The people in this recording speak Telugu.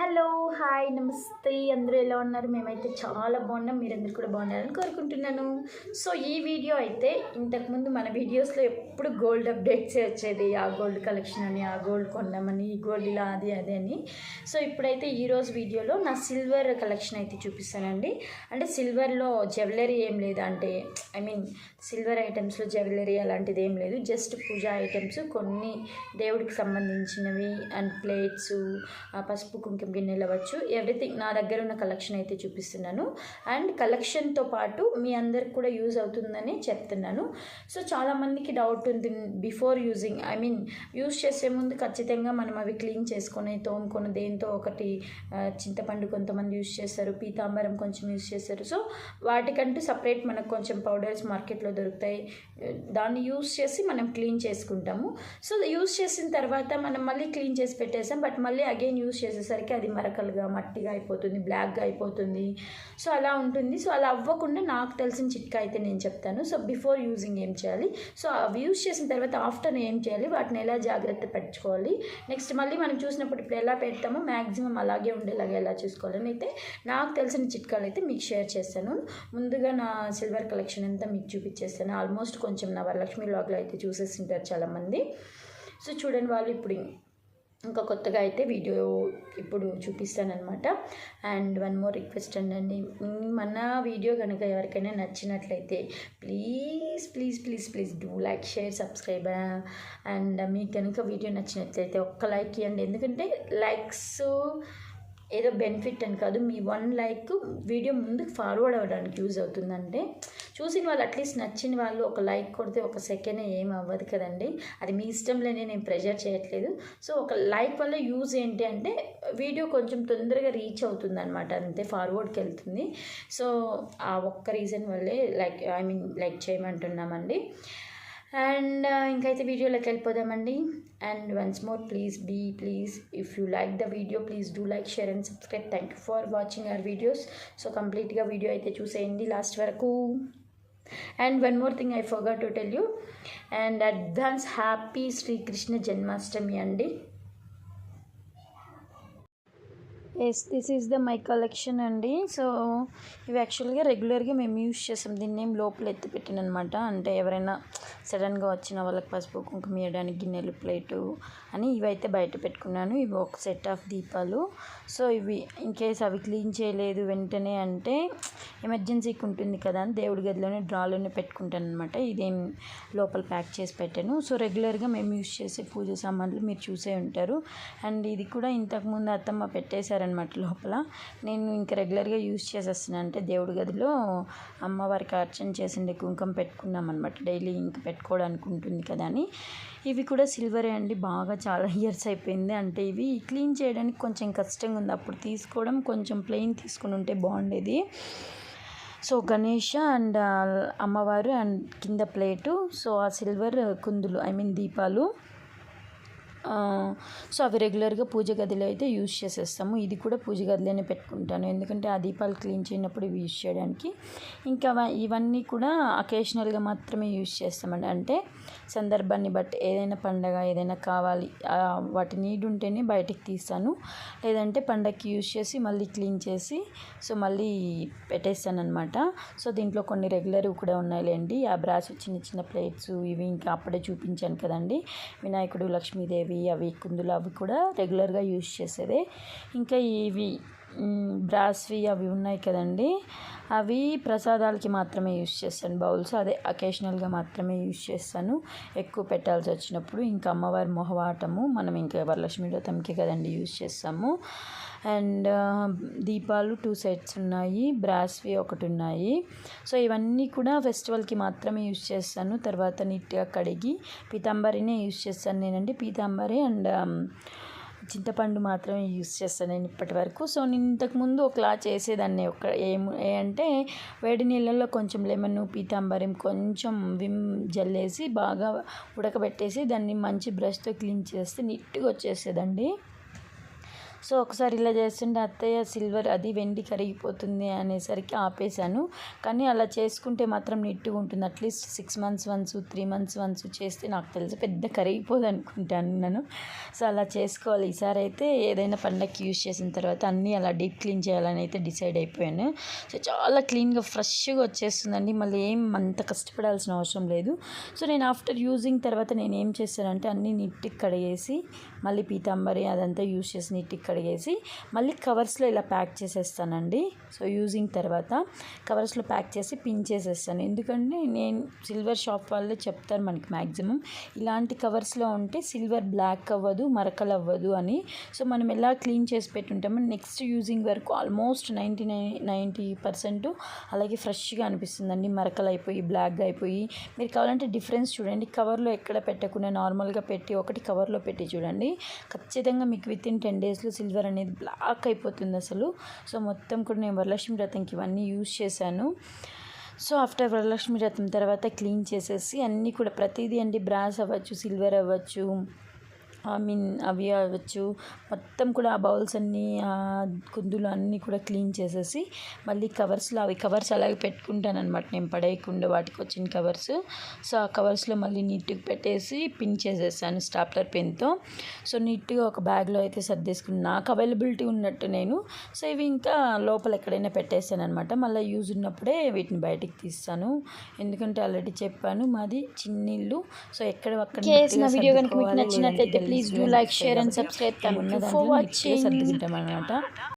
Hello hi namaste. అందరూ ఎలా ఉన్నారు? మేమైతే చాలా బాగున్నాం. మీరందరూ కూడా బాగున్నారని కోరుకుంటున్నాను. సో ఈ వీడియో అయితే ఇంతకుముందు మన వీడియోస్లో ఎప్పుడు గోల్డ్ అప్డేట్స్ వచ్చేది. ఆ గోల్డ్ కలెక్షన్ అని ఆ గోల్డ్ కొన్నామని ఈ గోల్డ్ ఇలా అది అదే అని. సో ఇప్పుడైతే ఈరోజు వీడియోలో నా సిల్వర్ కలెక్షన్ అయితే చూపిస్తానండి. అంటే సిల్వర్లో జ్యువెలరీ ఏం లేదు అంటే ఐ మీన్ సిల్వర్ ఐటమ్స్లో జ్యువెలరీ అలాంటిది ఏం లేదు. జస్ట్ పూజా ఐటమ్స్ కొన్ని దేవుడికి సంబంధించినవి అండ్ ప్లేట్స్ పసుపు కుంకుమ గిన్నెలు అవ్వచ్చు ఎవ్రీథింగ్ నా దగ్గర ఉన్న కలెక్షన్ అయితే చూపిస్తున్నాను. అండ్ కలెక్షన్తో పాటు మీ అందరికి కూడా యూజ్ అవుతుందని చెప్తున్నాను. సో చాలామందికి డౌట్ ఉంది before using I mean use చేసే ముందు ఖచ్చితంగా మనం అవి క్లీన్ చేసుకొని తోముకొని దేంతో ఒకటి చింతపండు కొంతమంది యూజ్ చేస్తారు పీతాంబరం కొంచెం యూజ్ చేస్తారు. సో వాటికంటూ సపరేట్ మనకు కొంచెం పౌడర్స్ మార్కెట్లో దొరుకుతాయి. దాన్ని యూజ్ చేసి మనం క్లీన్ చేసుకుంటాము. సో యూజ్ చేసిన తర్వాత మనం మళ్ళీ క్లీన్ చేసి పెట్టేసాం. బట్ మళ్ళీ అగైన్ యూజ్ చేసేసరికి అది మరకలుగా మట్టిగా అయిపోతుంది బ్లాక్గా అయిపోతుంది. సో అలా ఉంటుంది. సో అలా అవ్వకుండా నాకు తెలిసిన చిట్కా అయితే నేను చెప్తాను. సో బిఫోర్ యూజింగ్ ఏం చేయాలి? సో అవి యూజ్ చేసిన తర్వాత ఆఫ్టర్ ఏం చేయాలి? వాటిని ఎలా జాగ్రత్త పెట్టుకోవాలి? నెక్స్ట్ మళ్ళీ మనం చూసినప్పుడు ఇప్పుడు ఎలా పెడతామో మ్యాక్సిమం అలాగే ఉండేలాగా ఎలా చూసుకోవాలని అయితే నాకు తెలిసిన చిట్కాలు అయితే మీకు షేర్ చేస్తాను. ముందుగా నా సిల్వర్ కలెక్షన్ అంతా మీకు చూపించేస్తాను. ఆల్మోస్ట్ కొంచెం నా వరలక్ష్మి లాగ్లో అయితే చూసేసింటారు చాలామంది. సో చూడండి వాళ్ళు ఇప్పుడు ఇంకా కొత్తగా అయితే వీడియో ఇప్పుడు చూపిస్తానమాట అండ్ వన్ మోర్ రిక్వెస్ట్ అండి మన వీడియో కనుక ఎవరికైనా నచ్చినట్లయితే please please please please do like share subscribe. And మీకు కనుక వీడియో నచ్చినట్లయితే ఒక్క లైక్ ఇవ్వండి ఎందుకంటే లైక్స్ ఏదో బెనిఫిట్ అని కాదు. మీ వన్ లైక్ వీడియో ముందుకు ఫార్వర్డ్ అవ్వడానికి యూజ్ అవుతుందంటే చూసిన వాళ్ళు అట్లీస్ట్ నచ్చిన వాళ్ళు ఒక లైక్ కొడితే ఒక సెకండ్ ఏం అవ్వదు కదండి. అది మీ ఇష్టంలోనే నేను ప్రెజర్ చేయట్లేదు. సో ఒక లైక్ వల్ల యూజ్ ఏంటి అంటే వీడియో కొంచెం తొందరగా రీచ్ అవుతుంది అనమాట అంతే ఫార్వర్డ్కి వెళ్తుంది. సో ఆ ఒక్క రీజన్ వల్లే లైక్ ఐ మీన్ లైక్ చేయమంటున్నామండి. అండ్ ఇంకైతే వీడియోలోకి వెళ్ళిపోదామండి. And once more please be please if you like the video please do like share and subscribe. Thank you for watching our videos. So కంప్లీట్గా వీడియో అయితే చూసేయండి లాస్ట్ వరకు. And one more thing I forgot to tell you. And advance happy Srikrishna Janmashtami అండి. Yes this is the my collection అండి. సో ఇవి యాక్చువల్గా రెగ్యులర్గా మేము యూజ్ చేస్తాం. దీన్ని ఏం లోపల ఎత్తి పెట్టినమాట అంటే ఎవరైనా సడన్గా వచ్చిన వాళ్ళకి పసుపు కుంకుమ వేయడానికి గిన్నెలు ప్లేటు అని ఇవైతే బయట పెట్టుకున్నాను. ఇవి ఒక సెట్ ఆఫ్ దీపాలు. సో ఇవి ఇన్ కేస్ అవి క్లీన్ చేయలేదు వెంటనే అంటే ఎమర్జెన్సీకి ఉంటుంది కదా అని దేవుడి గదిలోనే డ్రాలోనే పెట్టుకుంటాను అనమాట ఇదేం లోపల ప్యాక్ చేసి పెట్టాను. సో రెగ్యులర్గా మేము యూజ్ చేసే పూజ సామాన్లు మీరు చూసే ఉంటారు. అండ్ ఇది కూడా ఇంతకుముందు అత్తమ్మ పెట్టేశారనమాట లోపల. నేను ఇంకా రెగ్యులర్గా యూజ్ చేసేస్తున్నాను అంటే దేవుడి గదిలో అమ్మవారికి అర్చన చేసిండే కుంకుమ పెట్టుకున్నాం అనమాట డైలీ ఇంకా పెట్టుకోవడానికి ఉంటుంది కదా అని. ఇవి కూడా సిల్వరే అండి. బాగా చాలా ఇయర్స్ అయిపోయింది. అంటే ఇవి క్లీన్ చేయడానికి కొంచెం కష్టంగా ఉంది. అప్పుడు తీసుకోవడం కొంచెం ప్లెయిన్ తీసుకుని ఉంటే బాగుండేది. సో గణేష అండ్ అమ్మవారు అండ్ కింద ప్లేటు సో ఆ సిల్వర్ కుందులు ఐ మీన్ దీపాలు. సో అవి రెగ్యులర్గా పూజ గదిలో అయితే యూజ్ చేసేస్తాము. ఇది కూడా పూజ గదిలోనే పెట్టుకుంటాను. ఎందుకంటే ఆ దీపాలు క్లీన్ చేయనప్పుడు ఇవి యూజ్ చేయడానికి. ఇంకా ఇవన్నీ కూడా అకేషనల్గా మాత్రమే యూజ్ చేస్తామండి. అంటే సందర్భాన్ని బట్టి ఏదైనా పండగ ఏదైనా కావాలి వాటి నీడ్ ఉంటేనే బయటికి తీస్తాను. లేదంటే పండగకి యూజ్ చేసి మళ్ళీ క్లీన్ చేసి సో మళ్ళీ పెట్టేస్తాను అనమాట సో దీంట్లో కొన్ని రెగ్యులర్ కూడా ఉన్నాయిలేండి. ఆ బ్రాస్ చిన్న చిన్న ప్లేట్స్ ఇవి ఇంకా అప్పుడే చూపించాను కదండి. వినాయకుడు లక్ష్మీదేవి అవి కుందులు అవి కూడా రెగ్యులర్గా యూజ్ చేసేదే. ఇంకా ఇవి బ్రాస్వి అవి ఉన్నాయి కదండి అవి ప్రసాదాలకి మాత్రమే యూజ్ చేస్తాను. బౌల్స్ అదే అకేషనల్గా మాత్రమే యూజ్ చేస్తాను. ఎక్కువ పెట్టాల్సి వచ్చినప్పుడు ఇంకా అమ్మవారి మొహవాటము మనం ఇంకా వరలక్ష్మి వ్రతంకి కదండి యూజ్ చేస్తాము. అండ్ దీపాలు టూ సెట్స్ ఉన్నాయి బ్రాస్వి ఒకటి ఉన్నాయి. సో ఇవన్నీ కూడా ఫెస్టివల్కి మాత్రమే యూజ్ చేస్తాను. తర్వాత నీట్గా కడిగి పీతాంబరినే యూజ్ చేస్తాను నేనండి. పీతాంబరి అండ్ చింతపండు మాత్రమే యూస్ చేస్తాను నేను ఇప్పటి వరకు. సో నేను ఇంతకుముందు ఒకలా చేసేదాన్ని. ఒక ఏం ఏ అంటే వేడి నీళ్ళల్లో కొంచెం లెమన్ పీతాంబరం కొంచెం విమ్ జల్లేసి బాగా ఉడకబెట్టేసి దాన్ని మంచి బ్రష్తో క్లీన్ చేస్తే నీట్గా వచ్చేసేదండి. సో ఒకసారి ఇలా చేస్తుంటే అత్తయ్య సిల్వర్ అది వెండి కరిగిపోతుంది అనేసరికి ఆపేశాను. కానీ అలా చేసుకుంటే మాత్రం నీట్గా ఉంటుంది. At least six months once three months once చేస్తే నాకు తెలిసి పెద్ద కరిగిపోదు అనుకుంటాను నేను. సో అలా చేసుకోవాలి. ఈసారి అయితే ఏదైనా పండగకి యూజ్ చేసిన తర్వాత అన్నీ అలా డీప్ క్లీన్ చేయాలని అయితే డిసైడ్ అయిపోయాను. సో చాలా క్లీన్గా ఫ్రెష్గా వచ్చేస్తుందండి. మళ్ళీ ఏం అంత కష్టపడాల్సిన అవసరం లేదు. సో నేను ఆఫ్టర్ యూజింగ్ తర్వాత నేను ఏం చేశానంటే అన్నీ నీట్కి కడిగేసి మళ్ళీ పీతాంబరి అదంతా యూజ్ చేసి నీట్గా కడిగేసి మళ్ళీ కవర్స్లో ఇలా ప్యాక్ చేసేస్తానండి. సో యూజింగ్ తర్వాత కవర్స్లో ప్యాక్ చేసి పిన్ చేసేస్తాను. ఎందుకంటే నేను సిల్వర్ షాప్ వాళ్ళే చెప్తారు మనకి మ్యాక్సిమం ఇలాంటి కవర్స్లో ఉంటే సిల్వర్ బ్లాక్ అవ్వదు మరకలు అవ్వదు అని. సో మనం ఎలా క్లీన్ చేసి పెట్టుంటామో నెక్స్ట్ యూజింగ్ వరకు almost ninety nine ninety percent అలాగే ఫ్రెష్గా అనిపిస్తుందండి. మరకలు అయిపోయి బ్లాక్గా అయిపోయి మీరు కావాలంటే డిఫరెన్స్ చూడండి. కవర్లో ఎక్కడ పెట్టకుండా నార్మల్గా పెట్టి ఒకటి కవర్లో పెట్టి చూడండి. ఖచ్చితంగా మీకు విత్ ఇన్ టెన్ డేస్లో సిల్వర్ అనేది బ్లాక్ అయిపోతుంది అసలు. సో మొత్తం కూడా నేను వరలక్ష్మి వ్రతంకి ఇవన్నీ యూజ్ చేశాను. సో ఆఫ్టర్ వరలక్ష్మి వ్రతం తర్వాత క్లీన్ చేసేసి అన్నీ కూడా ప్రతిదీ అండి బ్రాస్ అవ్వచ్చు సిల్వర్ అవ్వచ్చు ఐ మీన్ అవి అవ్వచ్చు. మొత్తం కూడా ఆ బౌల్స్ అన్నీ ఆ కుందులు అన్నీ కూడా క్లీన్ చేసేసి మళ్ళీ కవర్స్లో అవి కవర్స్ అలాగే పెట్టుకుంటాను అనమాట నేను పడేయకుండా వాటికి వచ్చిన కవర్స్. సో ఆ కవర్స్లో మళ్ళీ నీట్గా పెట్టేసి పిన్ చేసేసాను స్టాప్లర్ పెన్తో. సో నీట్గా ఒక బ్యాగ్లో అయితే సర్దేసుకుని నాకు అవైలబిలిటీ ఉన్నట్టు నేను. సో ఇవి ఇంకా లోపల ఎక్కడైనా పెట్టేసాను అనమాట మళ్ళీ యూజ్ ఉన్నప్పుడే వీటిని బయటికి తీస్తాను. ఎందుకంటే ఆల్రెడీ చెప్పాను మాది చిన్న ఇల్లు సో ఎక్కడ అక్కడ వీడియో కనుక మీకు నచ్చినట్లయితే subscribe. కాబట్టి Thank you ఉన్న for దాంట్లో నీట్గా watching. సర్దుకుంటాం అనమాట